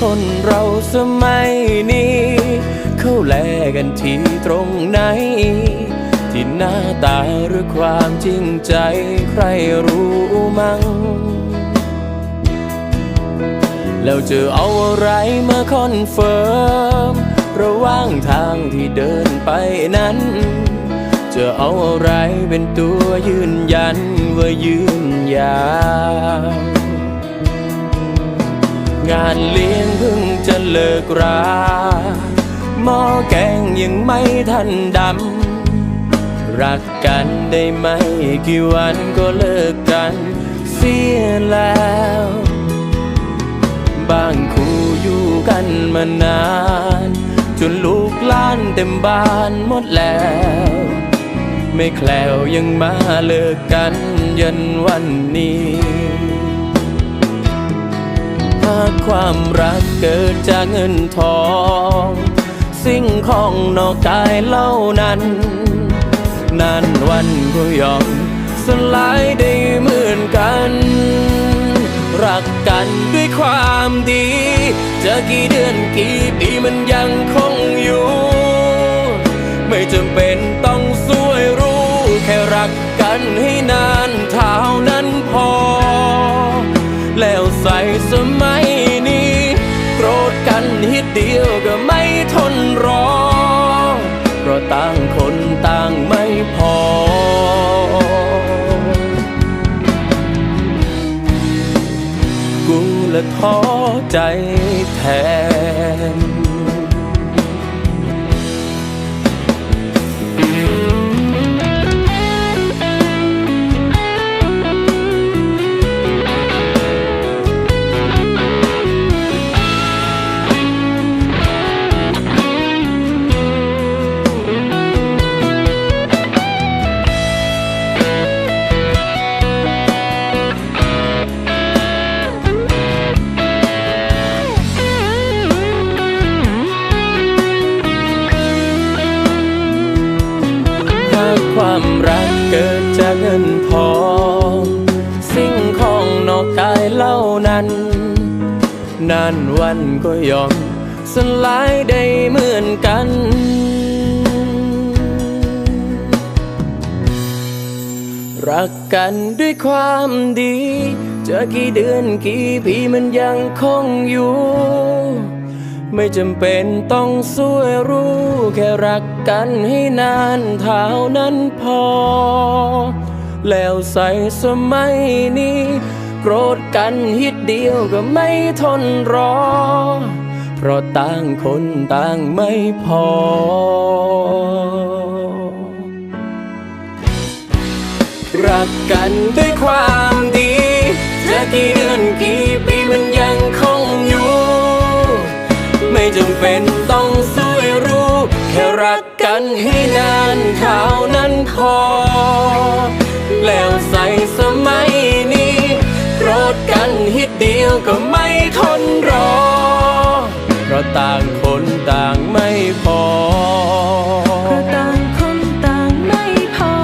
คนเราสมัยนี้ เข้าแลกันที่ตรงไหน ที่หน้าตาหรือความจริงใจใครรู้มั้ง แล้วจะเอาอะไรมาคอนเฟิร์ม ระหว่างทางที่เดินไปนั้น จะเอาอะไรเป็นตัวยืนยันว่ายืนยาว งานเลี้ยงเพิ่งจะเลิกราหม้อแกงยังไม่ทันดำ รักกันได้ไม่กี่วันก็เลิกกันเสียแล้ว บางคู่อยู่กันมานาน จนลูกล้านเต็มบ้านหมดแล้ว ไม่แคล้วยังมาเลิกกันยันวันนี้ากความรักเกิดจากเงินทอง สิ่งของนอกกายเล่านั้น นานวันก็ยอมสลายได้เหมือนกัน รักกันด้วยความดี จะกี่เดือนกี่ปีมันยังคงอยู่ ไม่จำเป็นต้องสวยรู้ แค่รักกันให้นานเท่านั้น ส่สมัยนี้ โกรธกันฮิดเดียวก็ไม่ทนรอ เพราะต่างคนต่างไม่พอ กูละท้อใจแทน นานวันก็ยอม สลายได้เหมือนกัน รักกันด้วยความดี เจะกี่เดือนกี่ปีมันยังคงอยู่ ไม่จำเป็นต้องสวยรู้ แค่รักกันให้นานเท่านั้นพอ แล้วใส่สมัยนี้ โกรธกันฮิตเดียวก็ไม่ทนรอ เพราะต่างคนต่างไม่พอ รักกันด้วยความดีจะกี่เดือนกี่ปีมันยังคงอยู่ ไม่จำเป็นต้องสวยรู้ แค่รักกันให้นานเท่านั้นพอ แล้วใส่สมัยนี้ โกรธกันฮิตเดียวก็ไม่ทนรอ เพราะต่างคนต่างไม่พอ เพราะต่างคนต่างไม่พอ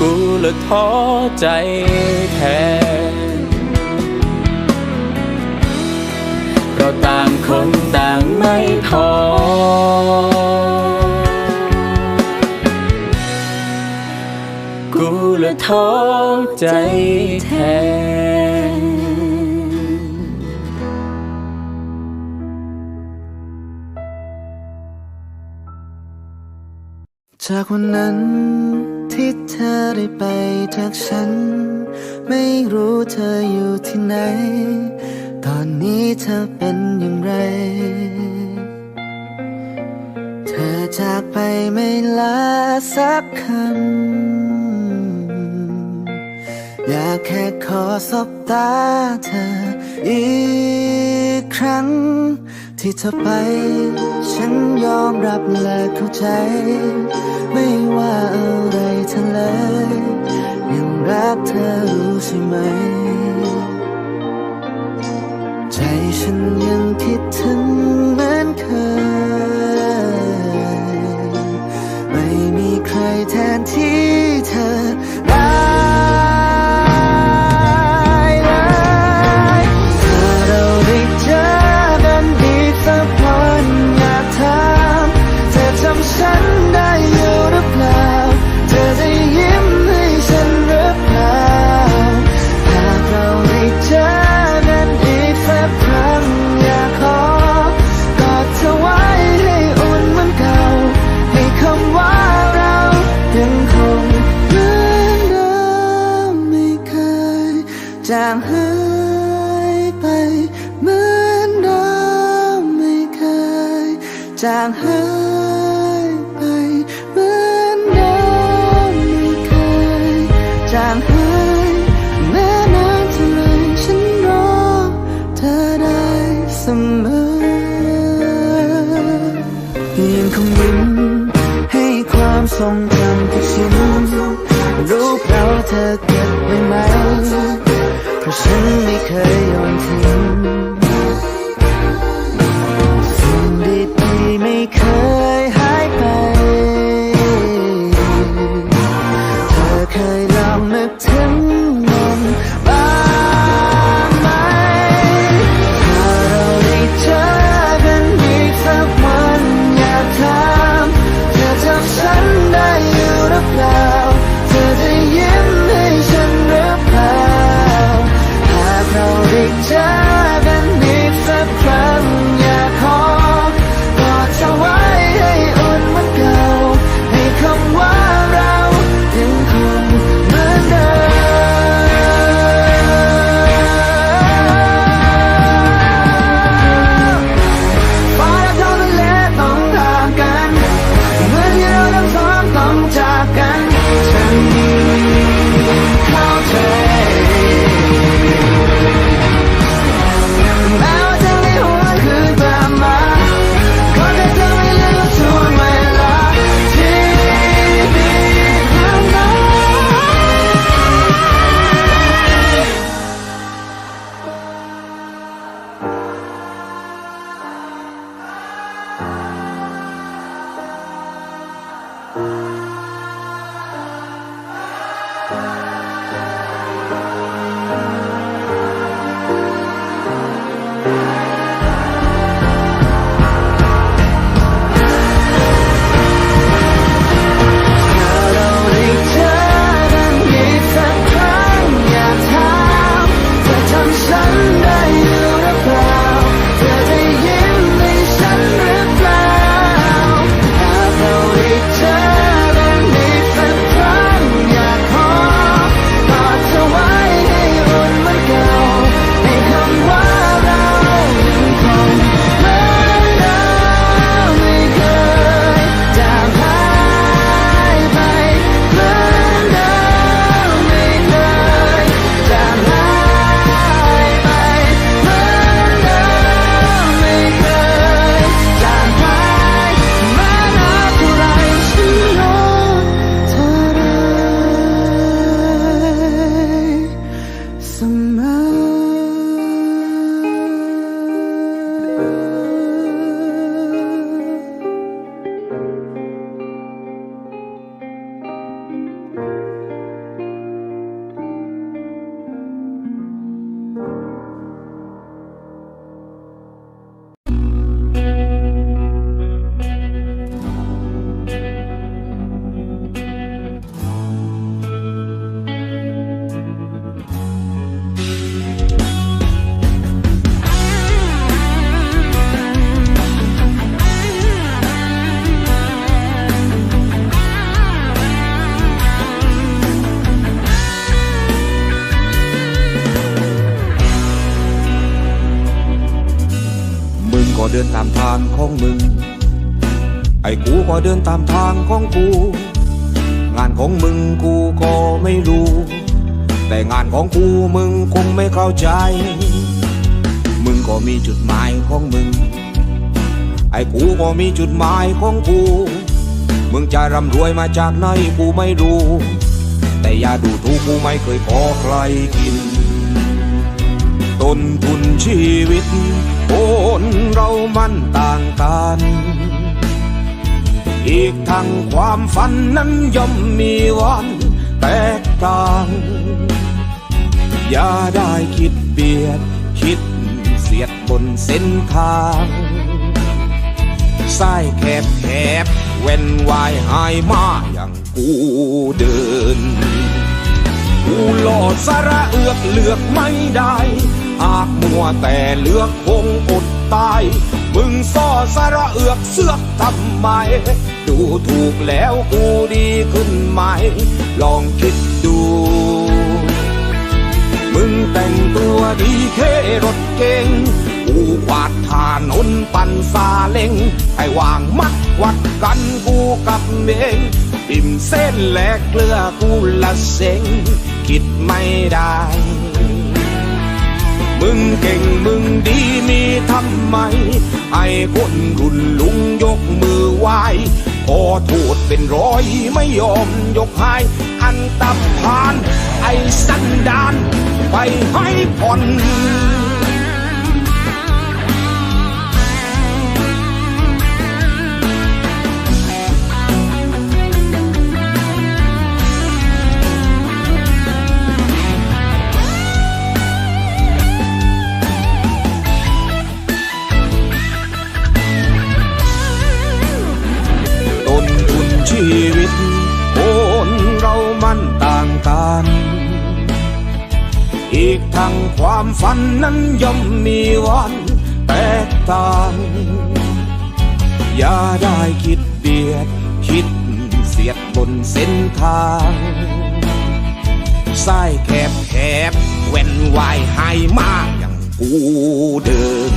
กูละท้อใจแทน ละท้อใจแทนจากวันนั้นที่เธอได้ไปจากฉัน ไม่รู้เธออยู่ที่ไหน ตอนนี้เธอเป็นอย่างไร เธอจากไปไม่ลาสักคำ อยากแค่ขอสบตาเธอ อีกครั้ง ที่เธอไป ฉันยอมรับและเข้าใจ ไม่ว่าอะไรเธอเลย ยังรักเธอรู้ใช่ไหม ใจฉันยังคิดถึงเหมือนเคย บ่เดินตามทางของกู งานของมึงกูก็ไม่รู้ แต่งานของกูมึงคงไม่เข้าใจ มึงก็มีจุดหมายของมึง ไอ้กูก็มีจุดหมายของกู มึงจะร่ำรวยมาจากไหนกูไม่รู้ แต่อย่าดูถูกกูไม่เคยขอใครกินต้นทุนชีวิตคนเรามันต่างกัน อีกทางความฝันนั้นย่อมมีวันแตกต่าง อย่าได้คิดเบียด คิดเสียดบนเส้นทางสายแคบแคบเว้นวายหายมาอย่างกูเดิน กูหลอดสระเอือกเลือกไม่ได้อากมัวแต่เลือกคงอดตาย มึงซ่อสระเอือกเสือกทำไม ดูถูกแล้วกูดีขึ้นไหม ลองคิดดู มึงแต่งตัวดีเครถเก่งกูวาดทานนปั่นซาเล้งไอ้วางมัดวัดกันกูกับเมงปิ่มเส้นแหลกเกลือกูละเซ็งคิดไม่ได้ มึงเก่งมึงดีมีทำไม ไอ้คนรุ่นลุงยกมือไหว ขอโทษเป็นร้อยไม่ยอมยกให้อันตับพาน ไอ้สันดาน ไปให้ผ่อน ความฝันนั้นย่อมมีวันแตกต่าง อย่าได้คิดเบียด คิดเสียดบนเส้นทางสายแคบแคบเว้นวายให้มากอย่างกูเดิน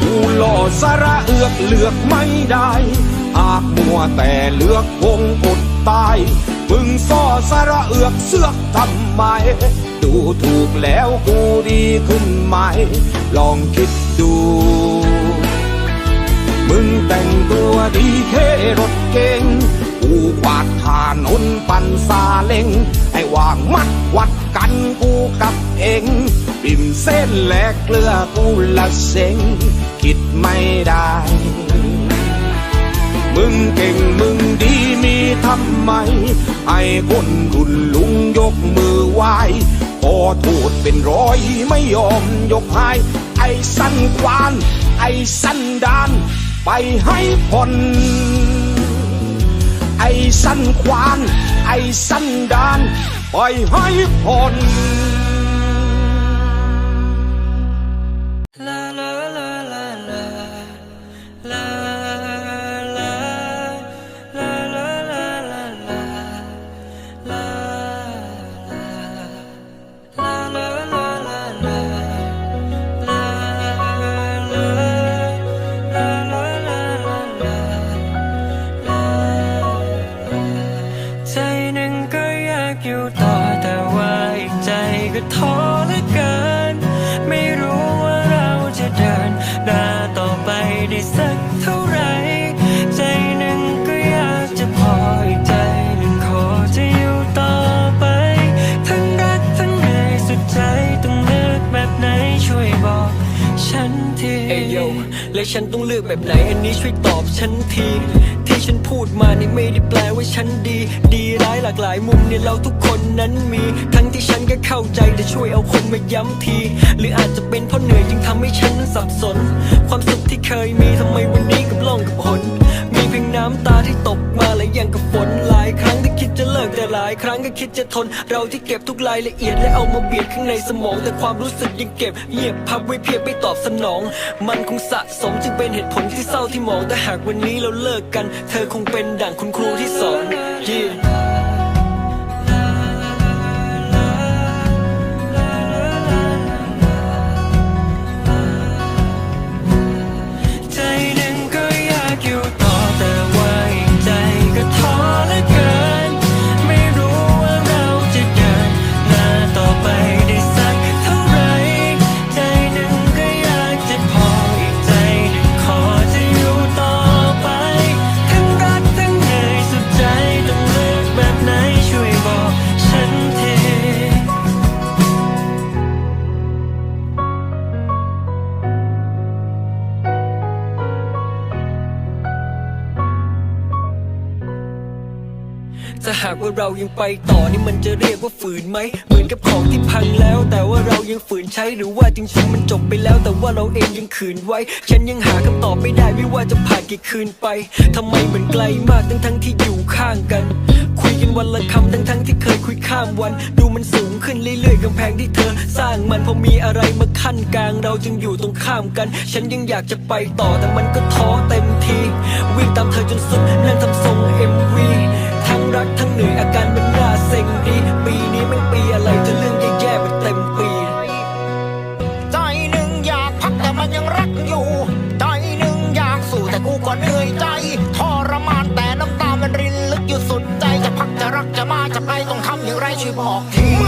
กูหล่อสาระเอือกเลือกไม่ได้หากมัวแต่เลือกคงอดตายมึงซ่อสาระเอือกเสือกทำไม ดูถูกแล้วกูดีขึ้นไหม ลองคิดดู มึงแต่งตัวดีเท่รถเก่งกูกวาดถานนปันซาเล็งให้วางมัดวัดกันกูกับเองปิ่มเส้นแหลกเกลือกูละเซ็งคิดไม่ได้ มึงเก่งมึงดีมีทำไม ไอ้คนรุ่นลุงยกมือไหว้ โทษเป็นร้อยไม่ยอมยกให้ไอ้สั้นควาน ไอ้สั้นดาน ไปให้ผ่อนไอ้สั้นควาน ไอ้สั้นดาน ไปให้ผ่อน ท้อเหลือเกิน ไม่รู้ว่าเราจะเดินหน้าต่อไปได้สักเท่าไหรใจหนึ่งก็อยากจะพออีกใจหนึ่งขอจะอยู่ต่อไป ทั้งรักทั้งเหนื่อยสุดใจต้องเลือกแบบไหนช่วยบอก ฉันทีเอยโยและฉันต้องเลือกแบบไหนอันนี้ช่วยตอบฉันที ที่ฉันพูดมานี่ไม่ได้แปลว่าฉันดีดีายหลากหลายมุมเนี่ยเราทุกคนนั้นมี ทั้งที่ฉันก็เข้าใจแต่ช่วยเอาคนมาย้ำที หรืออาจจะเป็นเพราะเหนื่อยจึงทำให้ฉันนั้นสับสน ความสุขที่เคยมีทำไมวันนี้กับล่องกับหนมีเพียงน้ำตาที่ตกมาและยังกับฝนหลายครั้งที่คิดจะเลิกแต่หลายครั้งก็คิดจะทน เราที่เก็บทุกรายละเอียดและเอามาเบียดข้างในสมอง แต่ความรู้สึกยังเก็บเงียบพับไว้เพียงไม่ตอบสนอง มันคงสะสมจึงเป็นเหตุผลที่เศร้าที่มองแต่หากวันนี้เราเลิกกัน เธอคงเป็นดั่งคุณครูที่สอน yeah. ากว่าเรายังไปต่อนี่มันจะเรียกว่าฝืนไหม เหมือนกับของที่พังแล้ว แต่ว่าเรายังฝืนใช้หรือว่าจริงๆมันจบไปแล้ว แต่ว่าเราเองยังขืนไว้ ฉันยังหาคำตอบไม่ได้ไม่ว่าจะผ่านกี่คืนไปทำไมเหมือนไกลมากทั้งทั้งที่อยู่ข้างกัน คุยกันวันละคำทั้งทั้งที่เคยคุยข้ามวัน ดูมันสูงขึ้นเรื่อยๆกำแพงที่เธอ สร้างมันพอมีอะไรมาขั้นกลาง เราจึงอยู่ตรงข้ามกัน ฉันยังอยากจะไปต่อแต่มันก็ท้อเต็มที วิ่งตามเธอจนสุดนั่นทำทรง MV ทั้งรักทั้งเหนื่อยอาการมันน่าเซ็งดี ปีนี้ไม่ปีอะไรจะ บอกที